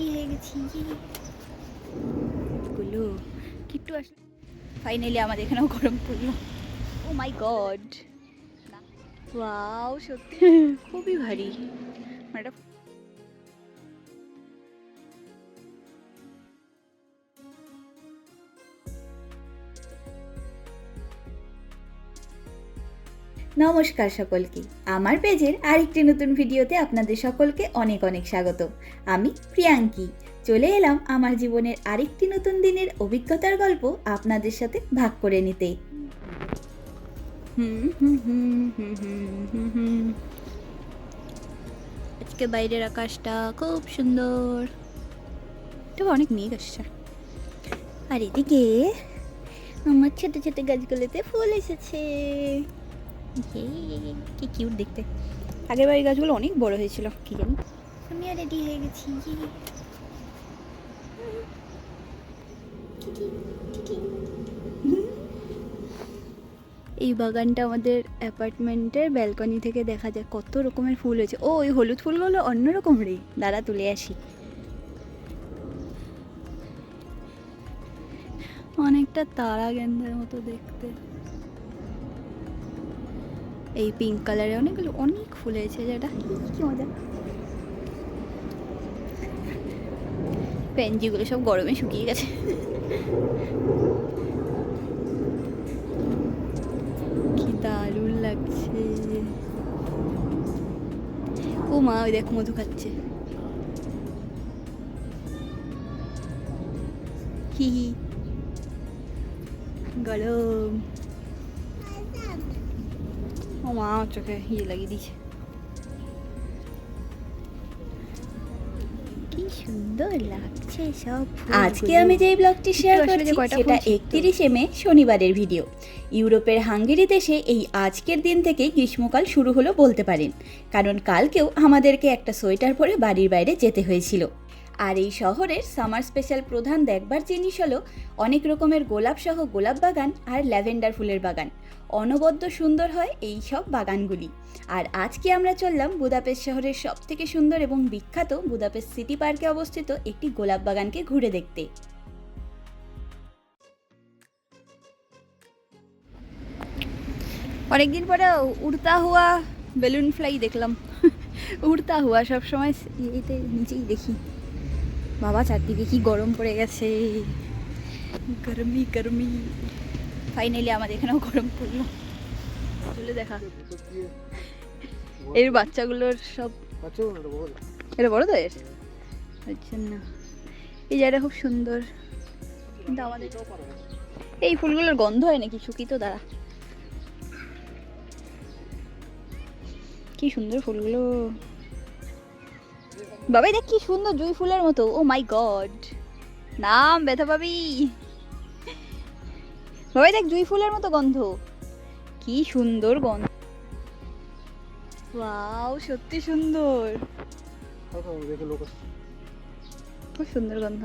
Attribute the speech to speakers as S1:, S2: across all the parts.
S1: Ready হয়ে গেছি গুলো কিট্টু আস ফাইনালি আমাদের এখানেও গরম পড়ল। ও মাই গড ওয়াও সত্যি, খুবই ভারী। মানে নমস্কার সকলকে। আমার পেজের আরেকটি নতুন ভিডিওতে আপনাদের সকলকে অনেক অনেক স্বাগত। আমি প্রিয়াঙ্কি। চলে এলাম আমার জীবনের আরেকটি নতুন দিনের অভিজ্ঞতার গল্প আপনাদের সাথে ভাগ করে নিতে। আজকে বাইরের আকাশটা খুব সুন্দর। তো অনেক মেঘ আসছে। আর এদিকে আমার ছোট ছোট গাছগুলোতে ফুল এসেছে। কি কিউট দেখতে। আগের বাড়ির গাছগুলো অনেক বড় হয়েছিল কি জানি। আমি রেডি হয়ে গেছি এই বাগানটা আমাদের অ্যাপার্টমেন্টের ব্যালকনি থেকে দেখা যায় কত রকমের ফুল হয়েছে। ও ওই হলুদ ফুলগুলো অন্যরকম রে। দাঁড়া তুলে আসি। অনেকটা তারা গেন্দার মতো দেখতে। এই পিঙ্ক কালারে অনেকগুলো, অনেক ফুল হয়েছে যেটা কি মজা। পেনজিগুলো সব গরমে শুকিয়ে গেছে। কি দারুণ লাগছে। ও মা ওই দেখ মধু খাচ্ছে। হি হি। গরম। ও মা চোখে ইয়ে লাগিয়ে দিয়েছে সুন্দর লাগছে সব
S2: আজকে আমি যে ব্লগটি শেয়ার করছি সেটা একত্রিশে মে শনিবারের ভিডিও ইউরোপের হাঙ্গেরি দেশে এই আজকের দিন থেকে গ্রীষ্মকাল শুরু হলো বলতে পারেন। কারণ কালকেও আমাদেরকে একটা সোয়েটার পরে বাড়ির বাইরে যেতে হয়েছিল। আর এই শহরের সামার স্পেশাল প্রধান দেখবার জিনিস হলো অনেক রকমের গোলাপ সহ গোলাপ বাগান আর ল্যাভেন্ডার ফুলের বাগান। অনবদ্য সুন্দর হয় এই সব বাগানগুলি। আর আজকে আমরা চললাম বুদাপেস্ট শহরের সব থেকে সুন্দর এবং বিখ্যাত বুদাপেস্ট সিটি পার্কে অবস্থিত একটি গোলাপ বাগানকে ঘুরে দেখতে।
S1: অনেকদিন পরে উড়তা হুয়া বেলুন ফ্লাই দেখলাম। উড়তা হুয়া সব সময় এতে নিচেই দেখি। বাবা, চারদিকে কি গরম পড়ে গেছে। গরমি গরমি। ফাইনালি আমাদের এখানেও গরম পড়ল। চলে দেখা। এর বাচ্চাগুলোর সব এটা বড় তো এর আচ্ছা না। এই জায়গাটা খুব সুন্দর। কিন্তু আমাদের এই ফুলগুলোর গন্ধ হয় নাকি? শুকিয়ে তো, দাঁড়া। কি সুন্দর ফুলগুলো। বাবাই, দেখ কি সুন্দর জুই ফুলের মতো। ও মাই গড নাম ব্যথা পাবি। বাবাই দেখ জুই ফুলের মতো গন্ধ। কি সুন্দর গন্ধ। ওয়াও সত্যি সুন্দর। খুব সুন্দর গন্ধ।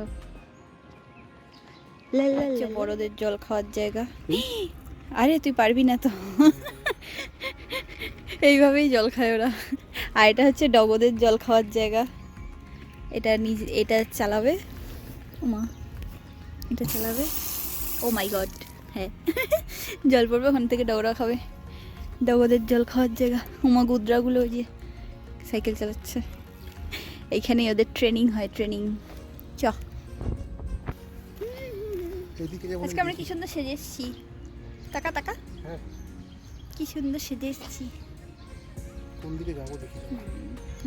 S1: বড়দের জল খাওয়ার জায়গা। আরে তুই পারবি না তো। এইভাবেই জল খায় ওরা। আর এটা হচ্ছে ডগদের জল খাওয়ার জায়গা। এটা নিজে এটা চালাবে। ও মা এটা চালাবে। ও মাই গড হ্যাঁ। জল পড়বে ওখান থেকে ডগরা খাবে। ডগদের জল খাওয়ার জায়গা। উমা গুদ্রাগুলো ওই যে সাইকেল চালাচ্ছে। এইখানেই ওদের ট্রেনিং হয় ট্রেনিং। চ। আজকে আমরা কি সুন্দর সেজে এসেছি। টাকা টাকা
S3: হ্যাঁ।
S1: কি সুন্দর সেজে এসেছি।
S3: কোন দিকে যাব দেখি।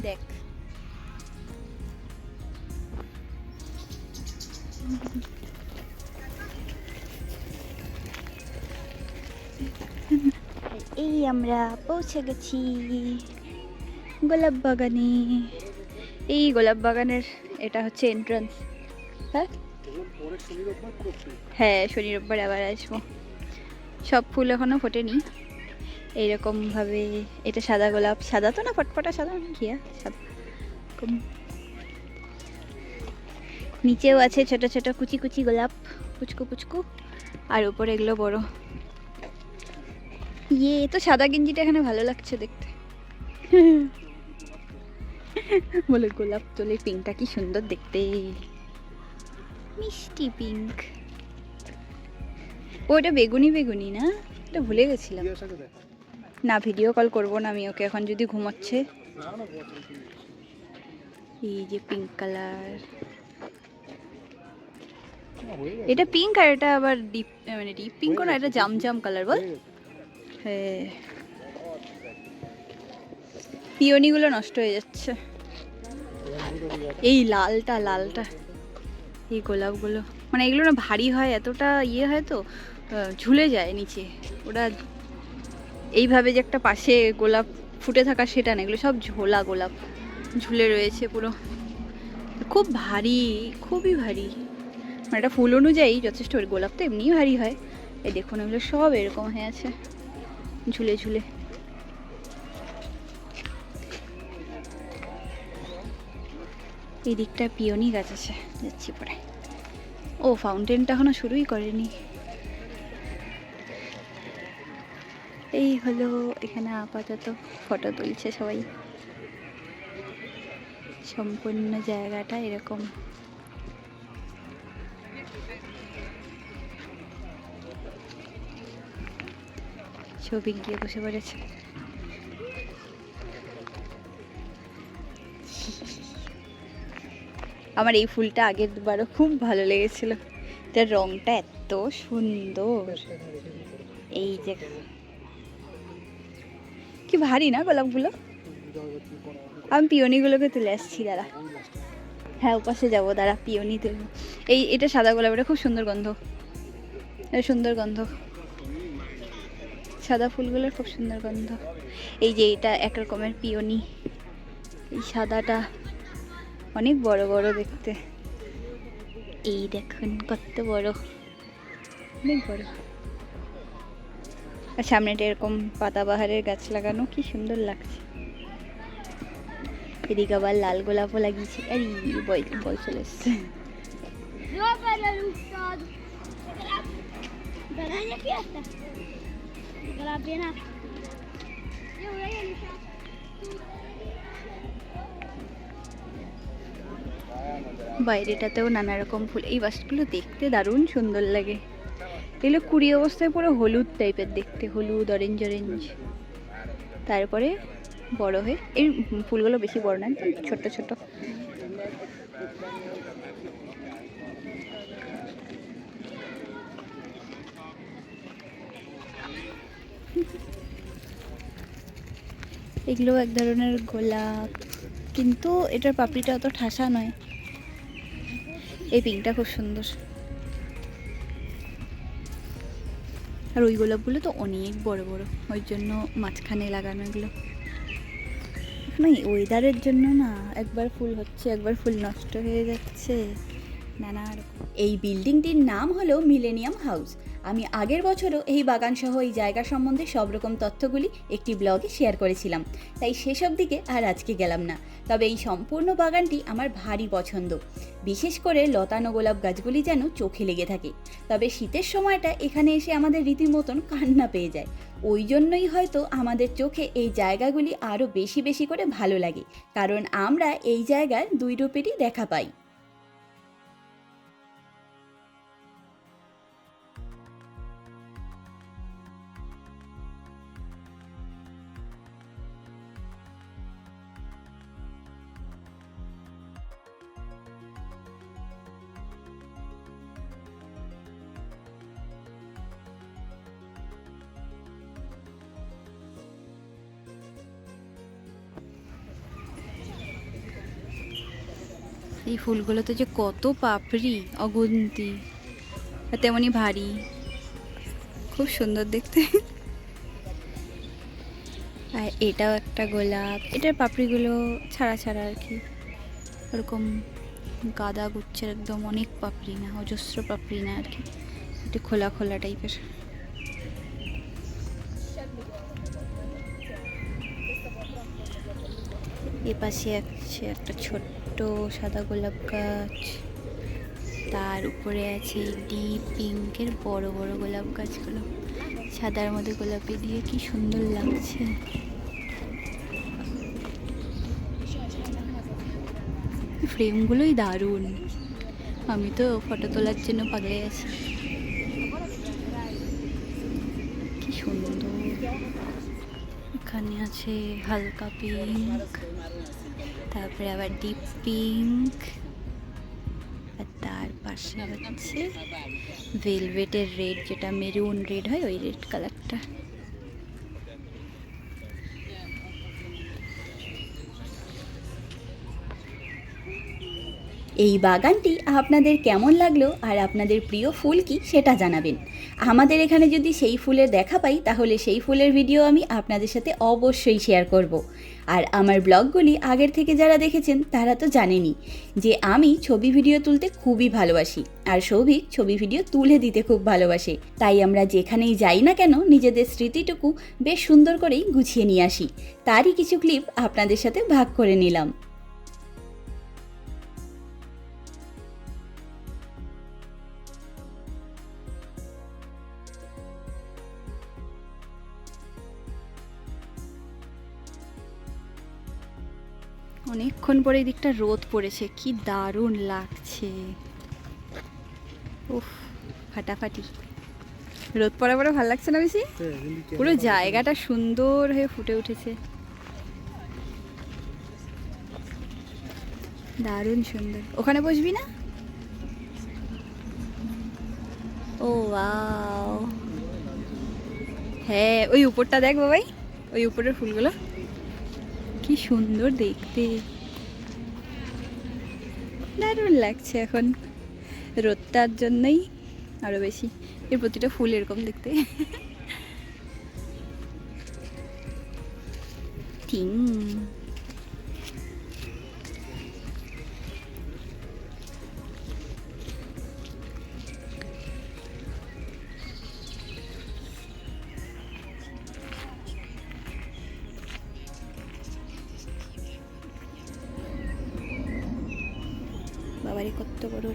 S1: দেখ। এই আমরা পৌঁছে গেছি। গোলাপ বাগানে। এই গোলাপ বাগানের এটা হচ্ছে এন্ট্রান্স হ্যাঁ? হ্যাঁ শনি রোববার আবার আসব। সব ফুল এখনও ফোটেনি। এইরকম ভাবে এটা সাদা গোলাপ। সাদা তো না, ফটফটা সাদা না ঘিয়া সাদা। নিচেও আছে ছোট ছোট কুচি কুচি গোলাপ। পুচকু পুচকু। আর উপরে এগুলো বড়। ইয়ে তো সাদা গেঞ্জিটা এখানে ভালো লাগছে দেখতে। বলে গোলাপ তোলে পিঙ্কটা কি সুন্দর দেখতে। মিষ্টি পিঙ্ক। ওটা বেগুনি বেগুনি না? এটা ভুলে গেছিলাম। না, ভিডিও কল করব না আমি, ওকে এখন যদি ঘুমোচ্ছে। এই যে পিঙ্ক কালার। এটা পিঙ্ক আর এটা আবার ডিপ মানে ডিপ পিঙ্ক না, এটা জাম জাম কালার বল। পিওনিগুলো নষ্ট হয়ে যাচ্ছে। এই লালটা লালটা, এই গোলাপগুলো। মানে এগুলো না ভারী হয়, এতটা ইয়ে হয় তো ঝুলে যায় নিচে। ওরা এইভাবে যে একটা পাশে গোলাপ ফুটে থাকা সেটা না, এগুলো সব ঝোলা গোলাপ। ঝুলে রয়েছে পুরো। খুব ভারী, খুবই ভারী। মানে এটা ফুল অনুযায়ী যথেষ্ট। গোলাপ তো এমনিই ভারী হয়। এই দেখুন, এগুলো সব এরকম হয়ে আছে। ঝুলে ঝুলে। এই দিকটা পিওনি গাছ আছে, যাচ্ছি পরে। ও ফাউন্টেনটা এখনও শুরুই করেনি। এই হলো এখানে আপাতত ফটো তুলছে সবাই। সম্পূর্ণ জায়গাটা এরকম। ছবি গিয়ে বসে পড়েছে। আমার এই ফুলটা আগের বারও খুব ভালো লেগেছিল। এটার রংটা এত সুন্দর। এই যে কি ভারী না গোলাপগুলো?
S3: আমি
S1: পিওনিগুলোকে তুলে আসছি
S3: এ।
S1: হ্যাঁ ওপাশে যাব, দাঁড়া, পিওনি তুলবো। এই, এটা সাদা গোলাপ এটা খুব সুন্দর গন্ধ। সুন্দর গন্ধ। সাদা ফুলগুলোর খুব সুন্দর গন্ধ। এই যে এটা এক রকমের পিওনি। এই সাদাটা অনেক বড় বড় দেখতে। এই দেখুন কত বড়। অনেক বড়। আর সামনেটা এরকম পাতাবাহারের গাছ লাগানো, কি সুন্দর লাগছে। এদিকে আবার লাল গোলাপও লাগিয়েছে। আর, বল বল চলে এসছে. বাইরেটাতেও নানা রকম ফুল। এই বাসগুলো দেখতে দারুণ সুন্দর লাগে। এগুলো কুড়ি অবস্থায় পুরো হলুদ টাইপের দেখতে হলুদ অরেঞ্জ অরেঞ্জ তারপরে বড় হয়ে এই ফুলগুলো বেশি বড় না একদম ছোট এগুলো এক ধরনের গোলাপ। কিন্তু এটার পাপড়িটা অত ঠাসা নয়। এই পিঙ্কটা খুব সুন্দর। আর ওই গোলাপগুলো তো অনেক বড় বড়। ওই জন্য মাঝখানে লাগানো এগুলো। এখন এই ওয়েদারের জন্য না, একবার ফুল হচ্ছে, একবার ফুল নষ্ট হয়ে যাচ্ছে। নানা রকম।
S2: এই বিল্ডিংটির নাম হলো মিলেনিয়াম হাউস। আমি আগের বছরও এই বাগান সহ এই জায়গা সম্বন্ধে সব রকম তথ্যগুলি একটি ব্লগে শেয়ার করেছিলাম। তাই সেসব দিকে আর আজকে গেলাম না। তবে এই সম্পূর্ণ বাগানটি আমার ভারী পছন্দ। বিশেষ করে লতানো গোলাপ গাছগুলি যেন চোখে লেগে থাকে। তবে শীতের সময়টা এখানে এসে আমাদের রীতিমতন কান্না পেয়ে যায়। ওই জন্যই হয়তো আমাদের চোখে এই জায়গাগুলি আরও বেশি বেশি করে ভালো লাগে। কারণ আমরা এই জায়গার দুই রূপেরই দেখা পাই।
S1: এই ফুলগুলোতে যে কত পাপড়ি, অগুন্তি তেমনই ভারী। খুব সুন্দর দেখতে। আর এটাও একটা গোলাপ। এটার পাপড়িগুলো ছাড়া ছাড়া আর কি। ওরকম গাদা গুচ্ছের একদম অনেক পাপড়ি না, অজস্র পাপড়ি না আর কি। একটু খোলা খোলা টাইপের। এ পাশে আছে একটা ছোট্ট সাদা গোলাপ গাছ। তার উপরে আছে ডিপ পিঙ্কের বড় বড় গোলাপ গাছগুলো। সাদার মধ্যে গোলাপি দিয়ে কি সুন্দর লাগছে। ফ্রেমগুলোই দারুণ। আমি তো ফটো তোলার জন্য পাগলে আছি। কি সুন্দর। এখানে আছে হালকা পিঙ্ক। তারপরে আবার ডিপ পিঙ্ক আর তার পাশে হচ্ছে ভেলভেটের রেড যেটা মেরুন রেড হয়, ওই রেড কালারটা
S2: এই বাগানটি আপনাদের কেমন লাগল আর আপনাদের প্রিয় ফুল কি সেটা জানাবেন। আমাদের এখানে যদি সেই ফুলের দেখা পাই, তাহলে সেই ফুলের ভিডিও আমি আপনাদের সাথে অবশ্যই শেয়ার করব। আর আমার ব্লগগুলি আগের থেকে যারা দেখেছেন, তারা তো জানেনই যে আমি ছবি ভিডিও তুলতে খুবই ভালোবাসি আর সৌভিক ছবি ভিডিও তুলে দিতে খুব ভালোবাসে। তাই আমরা যেখানেই যাই না কেন, নিজেদের স্মৃতিটুকু বেশ সুন্দর করেই গুছিয়ে নিয়ে আসি। তারই কিছু ক্লিপ আপনাদের সাথে ভাগ করে নিলাম।
S1: অনেকক্ষণ পরে এই দিকটা রোদ পড়েছে কি দারুণ লাগছে। উফ ফাটাফাটি। রোদ পড়া পরে ভালো লাগছে না বেশি?
S3: হ্যাঁ,
S1: পুরো জায়গাটা সুন্দর হয়ে ফুটে উঠেছে। দারুণ সুন্দর। ওখানে বসবি না? ও হ্যাঁ ওই উপরটা দেখ বাবাই ওই উপরের ফুলগুলো। কি সুন্দর দেখতে। দারুণ লাগছে এখন। রোদটার জন্যই আরও বেশি। এর প্রতিটা ফুল এরকম দেখতে। টিং। বাবারে কত বড়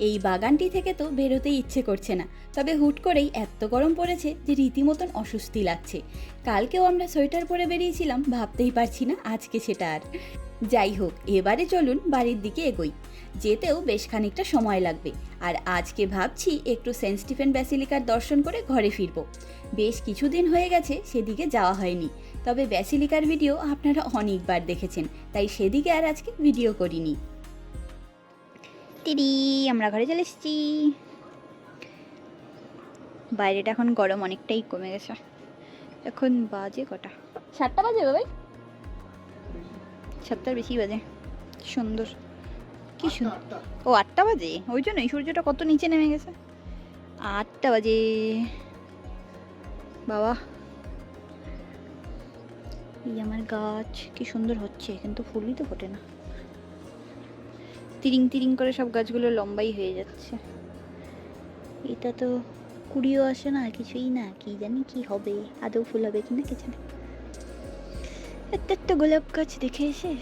S2: এই বাগানটি থেকে তো বেরোতেই ইচ্ছে করছে না। তবে হুট করেই এত গরম পড়েছে যে রীতিমতন অস্বস্তি লাগছে। কালকেও আমরা সোয়েটার পরে বেরিয়েছিলাম, ভাবতেই পারছি না আজকে সেটা আর। যাই হোক, এবারে চলুন বাড়ির দিকে এগোই। যেতেও বেশ খানিকটা সময় লাগবে। আর আজকে ভাবছি একটু সেন্ট স্টিফেন ব্যাসিলিকার দর্শন করে ঘরে ফিরব। বেশ কিছুদিন হয়ে গেছে সেদিকে যাওয়া হয়নি। তবে ব্যাসিলিকার ভিডিও আপনারা অনেকবার দেখেছেন, তাই সেদিকে আর আজকে ভিডিও করিনি।
S1: তিরি আমরা ঘরে চলে এসেছি। বাইরেটা এখন গরম অনেকটাই কমে গেছে। এখন বাজে কটা? সাতটা বাজে বাবাই। সাতটার বেশি বাজে। সুন্দর। কি সুন্দর ও আটটা বাজে? ওই জন্যই সূর্যটা কত নিচে নেমে গেছে। আটটা বাজে। বাবা। এই আমার গাছ কি সুন্দর হচ্ছে কিন্তু ফুলই তো ফোটে না। তিরিং তিরিং করে সব গাছগুলো লম্বাই হয়ে যাচ্ছে। এটা তো কুড়িও আসে না কিছুই না, কি জানি কি হবে, আদৌ ফুল হবে কিনা কি জানি। একটা একটা গোলাপ গাছ দেখে এসে।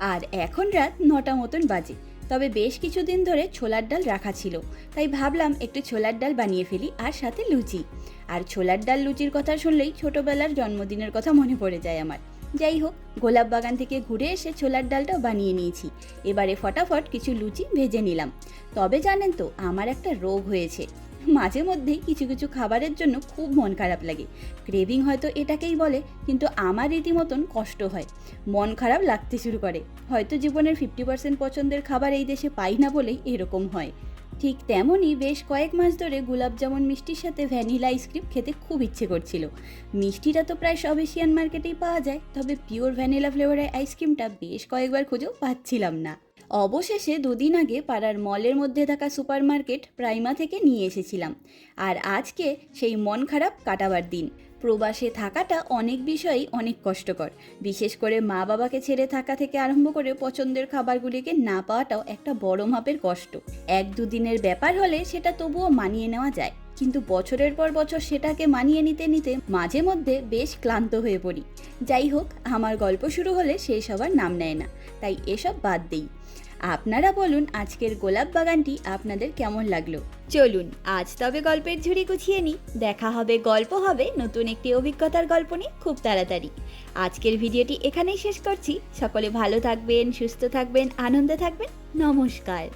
S2: আর এখন রাত নটা মতন বাজে। তবে বেশ কিছুদিন ধরে ছোলার ডাল রাখা ছিল। তাই ভাবলাম একটু ছোলার ডাল বানিয়ে ফেলি আর সাথে লুচি। আর ছোলার ডাল লুচির কথা শুনলেই ছোটবেলার জন্মদিনের কথা মনে পড়ে যায় আমার। যাই হোক, গোলাপ বাগান থেকে ঘুরে এসে ছোলার ডালটাও বানিয়ে নিয়েছি। এবারে ফটাফট কিছু লুচি ভেজে নিলাম। তবে জানেন তো, আমার একটা রোগ হয়েছে। মাঝে মধ্যেই কিছু কিছু খাবারের জন্য খুব মন খারাপ লাগে। ক্রেভিং হয়তো এটাকেই বলে, কিন্তু আমার রীতিমতন কষ্ট হয়। মন খারাপ লাগতে শুরু করে। হয়তো জীবনের ফিফটি পার্সেন্ট পছন্দের খাবার এই দেশে পাই না বলেই এরকম হয়। ঠিক তেমনই বেশ কয়েক মাস ধরে গোলাপ জামুন মিষ্টির সাথে ভ্যানিলা আইসক্রিম খেতে খুব ইচ্ছে করছিল। মিষ্টিটা তো প্রায় সব এশিয়ান মার্কেটেই পাওয়া যায়, তবে পিওর ভ্যানিলা ফ্লেভারের আইসক্রিমটা বেশ কয়েকবার খুঁজেও পাচ্ছিলাম না। অবশেষে দুদিন আগে পাড়ার মলের মধ্যে থাকা সুপার মার্কেট প্রাইমা থেকে নিয়ে এসেছিলাম। আর আজকে সেই মন খারাপ কাটাবার দিন। প্রবাসে থাকাটা অনেক বিষয়েই অনেক কষ্টকর। বিশেষ করে মা বাবাকে ছেড়ে থাকা থেকে আরম্ভ করে পছন্দের খাবারগুলিকে না পাওয়াটাও একটা বড় মাপের কষ্ট। এক দুদিনের ব্যাপার হলে সেটা তবুও মানিয়ে নেওয়া যায়। কিন্তু বছরের পর বছর সেটাকে মানিয়ে নিতে নিতে মাঝে মধ্যে বেশ ক্লান্ত হয়ে পড়ি। যাই হোক, আমার গল্প শুরু হলে সেই সবার নাম নেয় না, তাই এসব বাদ দেই। আপনারা বলুন, আজকের গোলাপ বাগানটি আপনাদের কেমন লাগল? চলুন, আজ তবে গল্পের ঝুড়ি গুছিয়ে নিই। দেখা হবে, গল্প হবে, নতুন একটি অভিজ্ঞতার গল্প নিয়ে খুব তাড়াতাড়ি। আজকের ভিডিওটি এখানেই শেষ করছি। সকলে ভালো থাকবেন, সুস্থ থাকবেন, আনন্দে থাকবেন। নমস্কার।